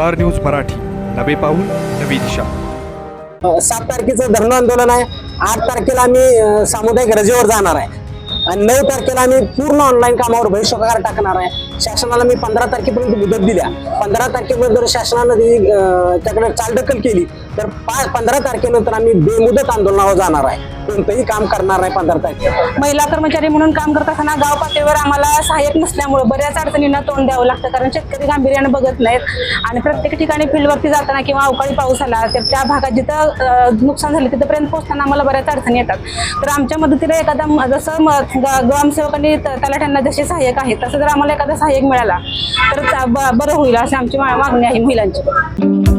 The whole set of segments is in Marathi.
Star news Marathi. नवे पाऊल नवी दिशा. सात तारखेचं धरणं आंदोलन आहे. आठ तारखेला आम्ही सामुदायिक रजेवर जाणार आहे. आणि नऊ तारखेला आम्ही पूर्ण ऑनलाईन कामावर बहिष्कार टाकणार आहे. शासनाला मी पंधरा तारखेपर्यंत मुदत दिल्या. पंधरा तारखेपर्यंत जर शासनानं त्याकडे चालढकल केली तर पाच पंधरा तारखेनंतर आम्ही बेमुदत आंदोलनावर जाणार आहे. कोणतंही काम करणार नाही पंधरा तारखेला. महिला कर्मचारी म्हणून काम करत असताना गाव पातळीवर आम्हाला सहाय्यक नसल्यामुळे बऱ्याच अडचणींना तोंड द्यावं लागतं. कारण शेतकरी गांभीर्याने बघत नाहीत. आणि प्रत्येक ठिकाणी फील्डवरती जाताना किंवा अवकाळी पाऊस आला तर त्या भागात जिथं नुकसान झालं तिथंपर्यंत पोहोचताना आम्हाला बऱ्याच अडचणी येतात. तर आमच्या मदतीला एखादा जसं ग्रामसेवकांनी तलाठ्यांना जसे सहाय्यक आहेत तसं जर आम्हाला एखादा सहाय्यक मिळाला तर बरं होईल अशी आमची मागणी आहे महिलांची.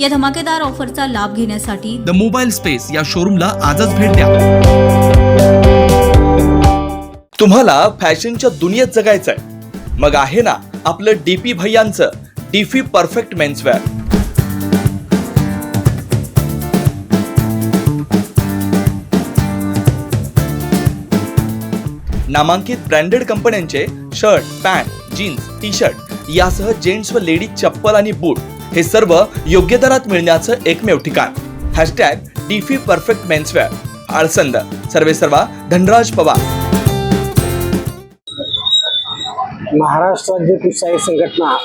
या धमाकेदार ऑफरचा लाभ घेण्यासाठी द मोबाईल स्पेस या शोरूमला आजच भेट द्या. तुम्हाला फॅशनच्या दुनियेत जगायचंय. मग आहे ना आपलं डीपी भैयांचं डीपी परफेक्ट मेन्सवेअर नामांकित ब्रँडेड कंपन्यांचे shirt pant jeans T shirt यासह जेंट्स व लेडीज चप्पल आणि बूट हे सर्व योग्य दरात मिळण्याचं एकमेव ठिकाण. हॅशटॅग डीफी परफेक्ट मेन्सवेअर. आळसंद. सर्वे सर्वा धनराज पवार. महाराष्ट्र राज्य कृषी संघटना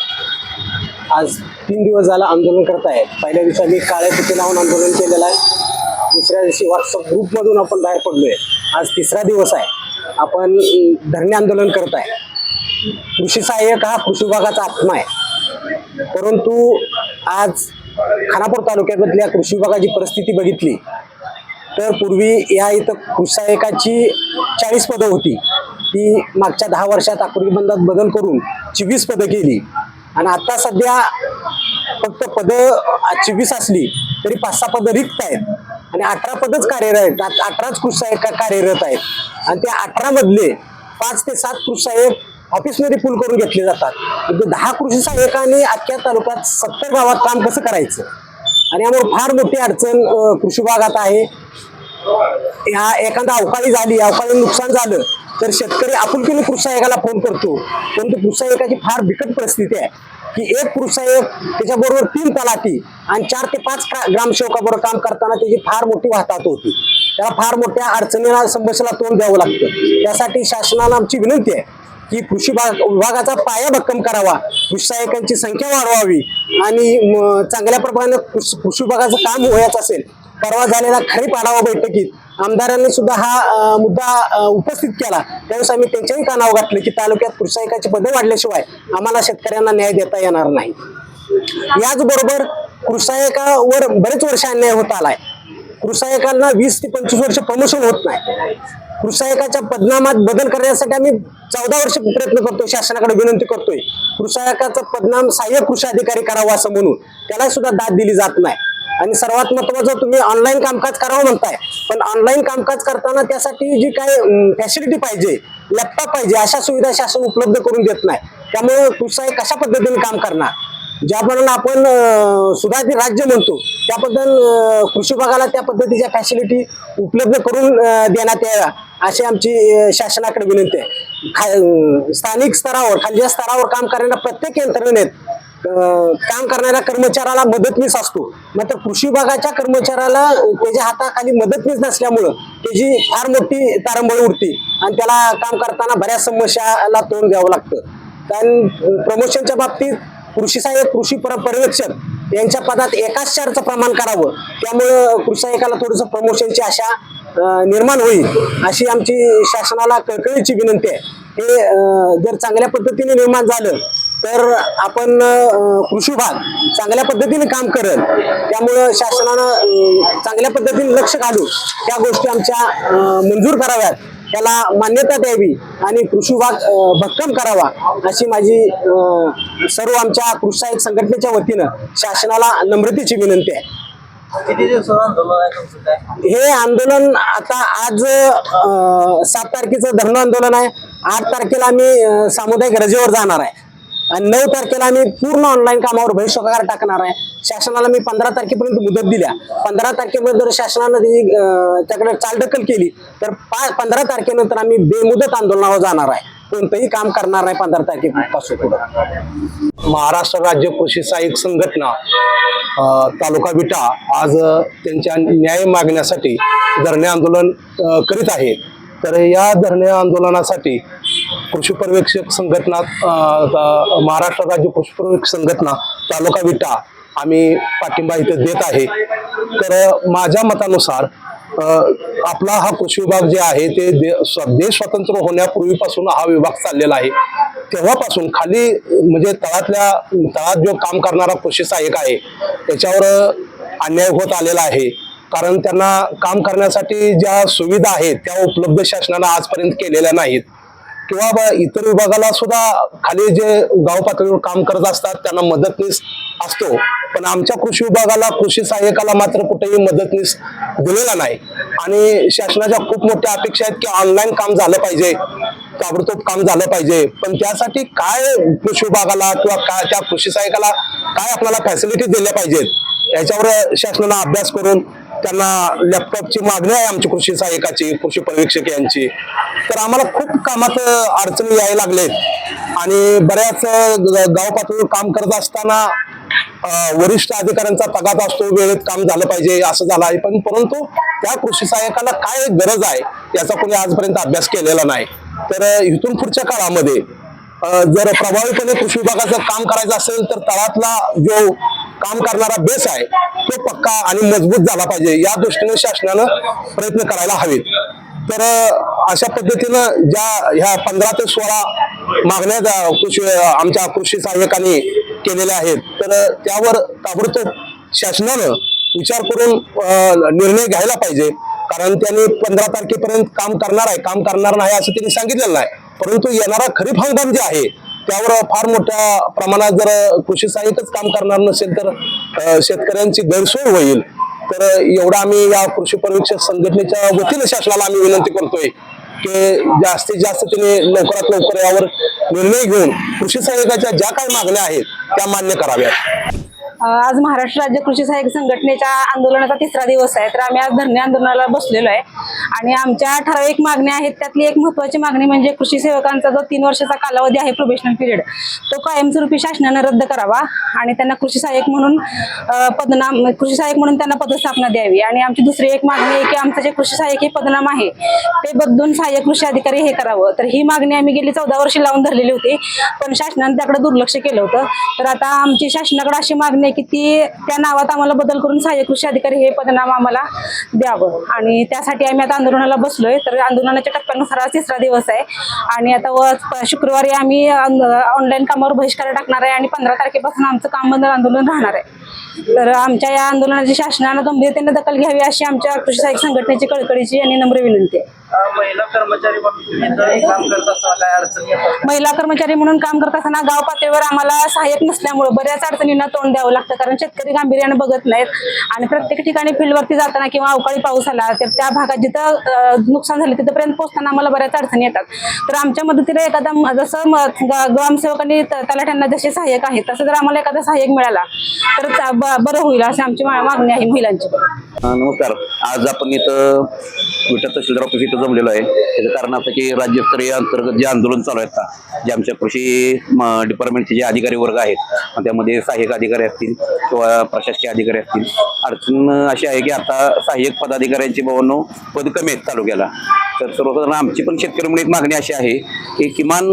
आज तीन दिवस झाला आंदोलन करत आहे. पहिल्या दिवशी आम्ही काळ्या फिती लावून आंदोलन केलेलं आहे. दुसऱ्या दिवशी व्हॉट्सअप ग्रुपमधून आपण बाहेर पडलो आहे आज तिसरा दिवस आहे. आपण धरणे आंदोलन करत आहे. कृषी सहाय्यक हा कृषी विभागाचा आत्मा आहे. परंतु आज खानापूर तालुक्यामधल्या कृषी विभागाची परिस्थिती बघितली तर पूर्वी या इथं कृषी चाळीस पदं होती. ती मागच्या दहा वर्षात आकृती बदल करून चोवीस पदं केली. आणि आता सध्या फक्त पदं चोवीस असली तरी पाच सहा पदं रिक्त आहेत. आणि अठरा पदच कार्यरत आहेत अठराच कृषी कार्यरत आहेत. आणि त्या अठरामधले पाच ते सात कृषी ऑफिसमध्ये पूल करून घेतले जातात. दहा कृषी सहाय्यकांनी अख्ख्या तालुक्यात सत्तर गावात काम कसं करायचं? आणि यामुळे फार मोठी अडचण कृषी विभागात आहे. ह्या एखादा अवकाळी झाली अवकाळी नुकसान झालं तर शेतकरी आपुलकीने कृषायकाला फोन करतो. परंतु कृषायकाची फार बिकट परिस्थिती आहे की एक कृषायक त्याच्याबरोबर तीन तलाठी आणि चार ते पाच ग्रामसेवकाबरोबर काम करताना त्याची फार मोठी वाहतात होती. त्याला फार मोठ्या अडचणीला समस्येला तोंड द्यावं लागतं. त्यासाठी शासनाला आमची विनंती आहे की कृषी विभागाचा पाया भक्कम करावा. कृषी सहाय्यकांची संख्या वाढवावी आणि चांगल्या प्रमाणे कृषी विभागाचं काम व्हायचं असेल परवा झालेला खरीप आढावा बैठकीत आमदारांनी सुद्धा हा मुद्दा उपस्थित केला. त्यावेळेस आम्ही त्यांच्याही कानावर घातलं की तालुक्यात कृषी पदे वाढल्याशिवाय आम्हाला शेतकऱ्यांना न्याय देता येणार नाही. याचबरोबर कृषी सहाय्यकावर बरेच वर्ष अन्याय होत आलाय. कृषायकांना वीस ते पंचवीस वर्ष प्रमोशन होत नाही. कृषायकाच्या पदनामात बदल करण्यासाठी आम्ही चौदा वर्ष प्रयत्न करतोय शासनाकडे विनंती करतोय. कृषायकाचा पदनाम सहाय्यक कृषी अधिकारी करावा असं म्हणून. त्याला सुद्धा दाद दिली जात नाही. आणि सर्वात महत्वाचं तुम्ही ऑनलाईन कामकाज करावं म्हणताय. पण ऑनलाईन कामकाज करताना त्यासाठी जी काय फॅसिलिटी पाहिजे लॅपटॉप पाहिजे अशा सुविधा शासन उपलब्ध करून देत नाही. त्यामुळे कृषी कशा पद्धतीने काम करणार? ज्याप्रमाणे आपण सुधारित राज्य म्हणतो त्याबद्दल कृषी विभागाला त्या पद्धतीच्या फॅसिलिटी उपलब्ध करून देण्यात याव्या अशी आमची शासनाकडे विनंती आहे. खा स्थानिक स्तरावर खालच्या स्तरावर काम करणाऱ्या प्रत्येक यंत्रणेत काम करणाऱ्या कर्मचाऱ्याला मदतनीस असतो. मात्र कृषी विभागाच्या कर्मचाऱ्याला त्याच्या हाताखाली मदतनीस नसल्यामुळं त्याची फार मोठी तारंबळ उडते आणि त्याला काम करताना बऱ्याच समस्याला तोंड द्यावं लागतं. कारण प्रमोशनच्या बाबतीत कृषी सहाय्यक कृषी पर पर्यवेक्षक यांच्या पदात एकाच चारचं प्रमाण करावं. त्यामुळं कृषी सहाय्यकाला थोडंसं प्रमोशनची आशा निर्माण होईल अशी आमची शासनाला कळकळीची विनंती आहे. हे जर चांगल्या पद्धतीने निर्माण झालं तर आपण कृषी विभाग चांगल्या पद्धतीने काम करेल. त्यामुळं शासनानं चांगल्या पद्धतीने लक्ष घालू त्या गोष्टी आमच्या मंजूर कराव्यात. त्याला मान्यता द्यावी आणि कृषी विभाग भक्कम करावा अशी माझी सर्व आमच्या कृषी संघटनेच्या वतीनं शासनाला नम्रतेची विनंती आहे. हे आंदोलन आता आज सात तारखेचं धरणं आंदोलन आहे. आठ तारखेला आम्ही सामुदायिक रजेवर जाणार आहे. आणि नऊ तारखेला आम्ही पूर्ण ऑनलाईन कामावर बहिष्कार टाकणार आहे. शासनाला मी पंधरा तारखेपर्यंत मुदत दिल्या. पंधरा तारखेपर्यंत जर शासनानं त्याकडे चालढकल केली तर पाच पंधरा तारखेनंतर आम्ही बेमुदत आंदोलनावर जाणार आहे. कोणतंही काम करणार नाही पंधरा तारखेपासून पुढं. महाराष्ट्र राज्य कृषी सहाय्यक संघटना तालुका विटा आज त्यांच्या न्याय मागण्यासाठी धरणे आंदोलन करीत आहे. तर या धरणे आंदोलनासाठी कृषी पर्यवेक्षक संघटना महाराष्ट्र राज्य कृषी पर्यवेक्षक संघटना तालुका विटा आम्ही पाठिंबा इथे देत आहे. तर माझ्या मतानुसार आपला हा कृषी विभाग जे आहे ते दे- स्व- देश स्वतंत्र होण्यापूर्वीपासून हा विभाग चाललेला आहे. तेव्हापासून खाली म्हणजे तळातल्या तळात जो काम करणारा कृषी सहाय्यक आहे त्याच्यावर अन्याय होत आलेला आहे. कारण त्यांना काम करण्यासाठी ज्या सुविधा आहेत त्या उपलब्ध शासनानं आजपर्यंत केलेल्या नाहीत. किंवा इतर विभागाला सुद्धा खाली जे गाव पातळीवर काम करत असतात त्यांना मदतनीस असतो. पण आमच्या कृषी विभागाला कृषी सहाय्यकाला मात्र कुठेही मदतनीस दिलेला नाही. आणि शासनाच्या खूप मोठ्या अपेक्षा आहेत की ऑनलाईन काम झालं पाहिजे ताबडतोब काम झालं पाहिजे. पण त्यासाठी काय कृषी विभागाला किंवा काय त्या कृषी सहाय्यकाला काय आपल्याला फॅसिलिटी दिल्या पाहिजेत? याच्यावर शासनाला अभ्यास करून त्यांना लॅपटॉपची मागणी आहे आमची कृषी सहाय्यकाची कृषी पर्यवेक्षक यांची. तर आम्हाला खूप कामात अडचणी यायला लागले आणि बऱ्याच ग- गाव पातळीवर काम करत असताना वरिष्ठ अधिकाऱ्यांचा तगात असतो वेळेत काम झालं पाहिजे असं झालं आहे. पण परंतु त्या कृषी सहाय्यकाला काय गरज आहे याचा कोणी आजपर्यंत अभ्यास केलेला नाही. तर इथून पुढच्या काळामध्ये जर प्रभावीपणे कृषी विभागाचं काम करायचं असेल तर तळातला जो काम करणारा बेस आहे तो पक्का आणि मजबूत झाला पाहिजे. या दृष्टीने शासनानं प्रयत्न करायला हवेत. तर अशा पद्धतीनं ज्या ह्या पंधरा ते सोळा मागण्या कृषी आमच्या कृषी सहाय्यकांनी केलेल्या आहेत तर त्यावर ताबडतोब शासनानं विचार करून निर्णय घ्यायला पाहिजे. कारण त्यांनी पंधरा तारखेपर्यंत काम करणार आहे. काम करणार नाही असं त्यांनी सांगितलेलं नाही. परंतु येणारा खरीप हंगाम जे आहे त्यावर फार मोठ्या प्रमाणात जर कृषी सहाय्यकच काम करणार नसेल तर शेतकऱ्यांची गैरसोय होईल. तर एवढा आम्ही या कृषी पर्यवेक्षक संघटनेच्या वतीने शासनाला आम्ही विनंती करतोय की जास्तीत जास्त तिने लवकरात लवकर यावर निर्णय घेऊन कृषी सहाय्यकाच्या ज्या काही मागण्या आहेत त्या मान्य कराव्यात. आज महाराष्ट्र राज्य कृषी सहाय्यक संघटनेच्या आंदोलनाचा तिसरा दिवस आहे. तर आम्ही आज धरणे आंदोलनाला बसलेलो आहे. आणि आमच्या ठराविक मागण्या आहेत. त्यातली एक महत्त्वाची मागणी म्हणजे कृषी सेवकांचा जो तीन वर्षाचा कालावधी आहे प्रोबेशनल पिरियड तो कायमस्वरूपी शासनानं रद्द करावा आणि त्यांना कृषी सहाय्यक म्हणून पदनाम कृषी सहाय्यक म्हणून त्यांना पदस्थापना द्यावी. आणि आमची दुसरी एक मागणी आहे की आमचं जे कृषी सहाय्यक हे पदनाम आहे ते बदलून सहाय्यक कृषी अधिकारी हे करावं. तर ही मागणी आम्ही गेली चौदा वर्षी लावून धरलेली होती पण शासनाने त्याकडे दुर्लक्ष केलं होतं. तर आता आमची शासनाकडे अशी मागणी की ती त्या नावात आम्हाला बदल करून सहाय्यक कृषी अधिकारी हे पदनाम आम्हाला द्यावं. आणि त्यासाठी आम्ही आता आंदोलनाला बसलोय. तर आंदोलनाच्या टप्प्यानुसार आज तिसरा दिवस आहे. आणि आता व शुक्रवारी आम्ही ऑनलाईन कामावर बहिष्कार टाकणार आहे आणि पंधरा तारखेपासून आमचं काम बंद आंदोलन राहणार आहे. तर आमच्या या आंदोलनाची शासनानं गंभीरतेने दखल घ्यावी अशी आमच्या कृषी सहाय्यक संघटनेची कळकळीची आणि नम्र विनंती आहे. महिला कर्मचारी म्हणून काम करत असताना काय अडचणी येतात महिला कर्मचारी म्हणून काम करत असताना गाव पातळीवर आम्हाला सहाय्यक नसल्यामुळे बऱ्याच अडचणींना तोंड द्यावं लागतं. कारण शेतकरी गांभीर्याने बघत नाहीत. आणि प्रत्येक ठिकाणी फील्डवरती जाताना किंवा अवकाळी पाऊस आला तर त्या भागात जिथं नुकसान झालं तिथपर्यंत पोहोचताना आम्हाला बऱ्याच अडचणी येतात. तर आमच्या मदतीला एखादा जसं ग्रामसेवकांनी तलाठ्यांना जसे सहाय्यक आहेत तसं जर आम्हाला एखादा सहाय्यक मिळाला तर बरं होईल अशी आमची मागणी आहे महिलांची. हा, नमस्कार. आज आपण इथं विटा तहसीलदार ऑफिस इथं जमलेलो आहे. त्याचं कारण असं की राज्यस्तरीय अंतर्गत जे आंदोलन चालू आहेत का जे आमच्या कृषी डिपार्टमेंटचे जे अधिकारी वर्ग आहेत त्यामध्ये सहाय्यक अधिकारी असतील किंवा प्रशासकीय अधिकारी असतील. अडचण अशी आहे की आता सहाय्यक पदाधिकाऱ्यांची भावनो पद कमी आहेत तालुक्याला. तर सर्वसाधारण आमची पण शेतकरी म्हणून एक मागणी अशी आहे की किमान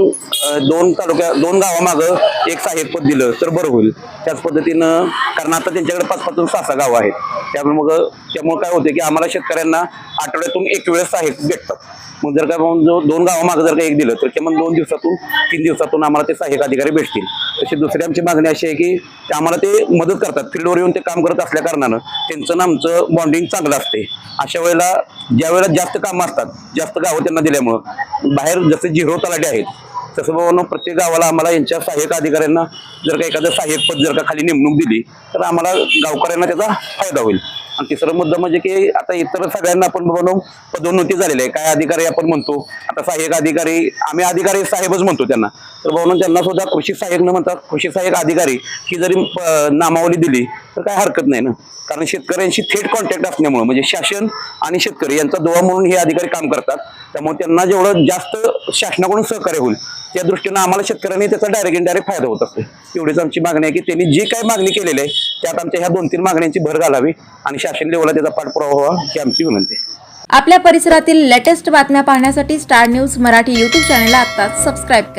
दोन तालुक्या दोन गावामागं एक सहाय्यक पद दिलं तर बरं होईल. त्याच पद्धतीनं कारण आता त्यांच्याकडे पाच पाचून सहा सहा गावं आहेत. त्यामुळे मग त्यामुळे काय होतं की आम्हाला शेतकऱ्यांना आठवड्यातून एक वेळेस सहाय्यक भेटतात. मग जर का जो दोन गावामागं जर का एक दिलं तर किमान दोन दिवसातून तीन दिवसातून आम्हाला ते सहाय्यक अधिकारी भेटतील. तशी दुसरी आमची मागणी अशी आहे की ते आम्हाला ते मदत करतात. फील्डवर येऊन ते काम करत असल्या कारणानं त्यांचं ना आमचं बॉन्डिंग चांगलं असते. अशा वेळेला ज्या वेळेला जास्त कामं असतात जास्त गावं त्यांना दिल्यामुळं बाहेर जसे झिरो तलाटे आहेत तसं बाबांनो प्रत्येक गावाला आम्हाला यांच्या सहाय्यक अधिकाऱ्यांना जर का एखादं सहाय्यक पद जर का खाली नेमणूक दिली तर आम्हाला गावकऱ्यांना त्याचा फायदा होईल. आणि तिसरा मुद्दा म्हणजे की आता इतर सगळ्यांना आपण बनवून पदोन्नती झालेली आहे. काय अधिकारी आपण म्हणतो आता सहाय्यक अधिकारी आम्ही अधिकारी साहेबच म्हणतो त्यांना. तर म्हणून त्यांना सुद्धा कृषी सहाय्यक न म्हणतात कृषी सहाय्यक अधिकारी ही जरी नामावली दिली तर काय हरकत नाही ना. कारण शेतकऱ्यांशी थेट कॉन्टॅक्ट असल्यामुळे म्हणजे शासन आणि शेतकरी यांचा दुवा म्हणून हे अधिकारी काम करतात. त्यामुळे त्यांना जेवढं जास्त शासनाकडून सहकार्य होईल त्या दृष्टीनं आम्हाला शेतकऱ्यांनी त्याचा डायरेक्ट इनडायरेक्ट फायदा होत असतो. एवढीच आमची मागणी आहे की त्यांनी जी काही मागणी केलेली आहे त्यात आमच्या ह्या दोन तीन मागण्यांची भर घालावी आणि शासन लेवलला त्याचा पाठपुरावा व्हावा ही आमची विनंती आहे. आपल्या परिसरातील लेटेस्ट बातम्या पाहण्यासाठी स्टार न्यूज मराठी यूट्यूब चॅनलला आत्ताच सबस्क्राईब करा.